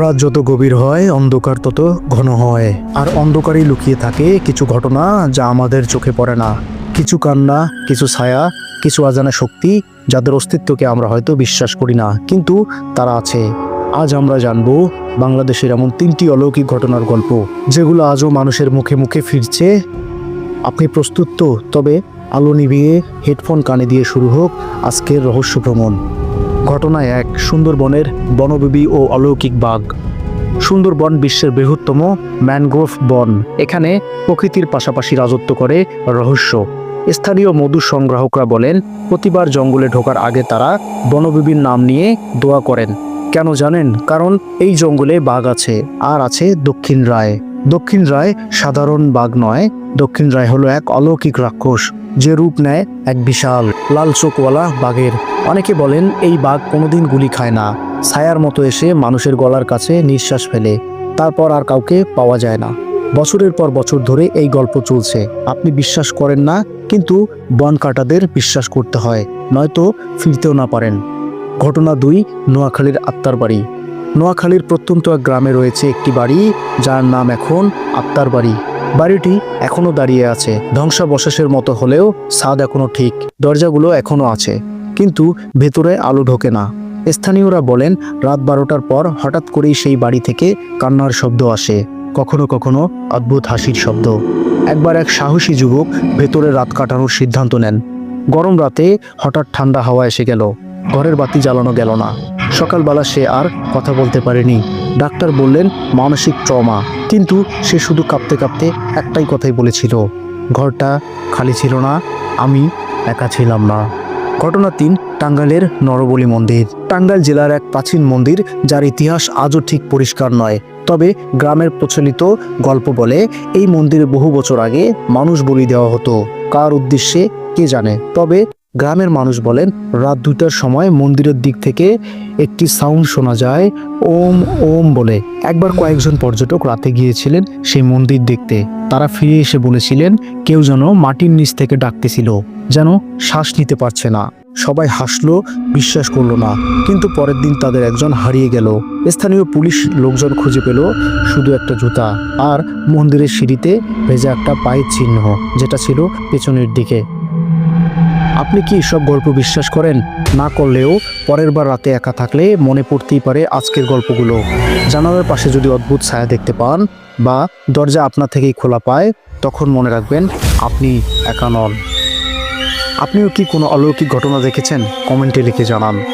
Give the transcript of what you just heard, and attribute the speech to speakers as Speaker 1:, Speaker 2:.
Speaker 1: রাত যত গভীর হয়, অন্ধকার তত ঘন হয়। আর অন্ধকারেই লুকিয়ে থাকে কিছু ঘটনা যা আমাদের চোখে পড়ে না। কিছু কান্না, কিছু ছায়া, কিছু অজানা শক্তি যাদের অস্তিত্বকে আমরা হয়তো বিশ্বাস করি না, কিন্তু তারা আছে। আজ আমরা জানব বাংলাদেশের এমন তিনটি অলৌকিক ঘটনার গল্প, যেগুলো আজও মানুষের মুখে মুখে ফিরছে। আপনি প্রস্তুত তো? তবে আলো নিভিয়ে হেডফোন কানে দিয়ে শুরু হোক আজকের রহস্য ভ্রমণ। ঘটনা এক সুন্দরবনের বনবিবি ও অলৌকিক বাঘ। সুন্দরবন বিশ্বের বৃহত্তম ম্যানগ্রোভ বন। এখানে প্রকৃতির পাশাপাশি রাজত্ব করে রহস্য। স্থানীয় মধু সংগ্রাহকরা বলেন, প্রতিবার জঙ্গলে ঢোকার আগে তারা বনবিবির নাম নিয়ে দোয়া করেন। কেন জানেন? কারণ এই জঙ্গলে বাঘ আছে, আর আছে দক্ষিণ রায়। দক্ষিণ রায় সাধারণ বাঘ নয়। দক্ষিণ রায় হলো এক অলৌকিক রাক্ষস, যে রূপ নেয় এক বিশাল, লাল চোখওয়ালা বাঘের। অনেকে বলেন এই বাঘ কোনোদিন গুলি খায় না। ছায়ার মতো এসে মানুষের গলার কাছে নিঃশ্বাস ফেলে। তারপর আর কাউকে পাওয়া যায় না। বছরের পর বছর ধরে এই গল্প চলছে। আপনি বিশ্বাস করেন না, কিন্তু বন কাটাদের বিশ্বাস করতে হয়, নয়তো ফিরতেও না পারেন। ঘটনা দুই, নোয়াখালীর আত্মার বাড়ি। নোয়াখালীর প্রত্যন্ত এক গ্রামে রয়েছে একটি বাড়ি, যার নাম এখন আত্মার বাড়ি। বাড়িটি এখনও দাঁড়িয়ে আছে। ধ্বংসাবশেষের মতো হলেও ছাদ এখনও ঠিক। দরজাগুলো এখনও আছে। কিন্তু ভেতরে আলো ঢোকে না। স্থানীয়রা বলেন, রাত বারোটার পর হঠাৎ করেই সেই বাড়ি থেকে কান্নার শব্দ আসে। কখনো কখনো অদ্ভুত হাসির শব্দ। একবার এক সাহসী যুবক ভেতরে রাত কাটানোর সিদ্ধান্ত নেন। গরম রাতে হঠাৎ ঠান্ডা হাওয়া এসে গেল। ঘরের বাতি জ্বালানো গেল না। সকালবেলা সে আর কথা বলতে পারেনি। ডাক্তার বললেন, মানসিক ট্রমা। কিন্তু সে শুধু কাঁপতে কাঁপতে একটাই কথাই বলেছিল, ঘরটা খালি ছিল না, আমি একা ছিলাম না। ঘটনা তিন, টাঙ্গাইলের নরবলি মন্দির। টাঙ্গাইল জেলার এক প্রাচীন মন্দির, যার ইতিহাস আজও ঠিক পরিষ্কার নয়। তবে গ্রামের প্রচলিত গল্প বলে, এই মন্দিরে বহু বছর আগে মানুষ বলি দেওয়া হতো। কার উদ্দেশ্যে, কে জানে? তবে গ্রামের মানুষ বলেন, রাত দুটার সময় মন্দিরের দিক থেকে একটি সাউন্ড শোনা যায়, ওম ওম বলে। একবার কয়েকজন পর্যটক রাতে গিয়েছিলেন সেই মন্দির দেখতে। তারা ফিরে এসে বলেছিলেন, কেউ যেন মাটির নিচ থেকে ডাকতেছিল, যেন শ্বাস নিতে পারছে না। সবাই হাসলো, বিশ্বাস করল না। কিন্তু পরের দিন তাদের একজন হারিয়ে গেল। স্থানীয় পুলিশ লোকজন খুঁজে পেল শুধু একটা জুতা আর মন্দিরের সিঁড়িতে ভেজা একটা পায়ের চিহ্ন, যেটা ছিল পেছনের দিকে। আপনি কি সব গল্প বিশ্বাস করেন? না করলেও পরের বার রাতে একা থাকলে মনে পড়তেই পারে আজকের গল্পগুলো। জানালার পাশে যদি অদ্ভুত ছায়া দেখতে পান বা দরজা আপনার থেকেই খোলা পায়, তখন মনে রাখবেন আপনি একা নন। আপনিও কি কোনো অলৌকিক ঘটনা দেখেছেন? কমেন্টে লিখে জানান।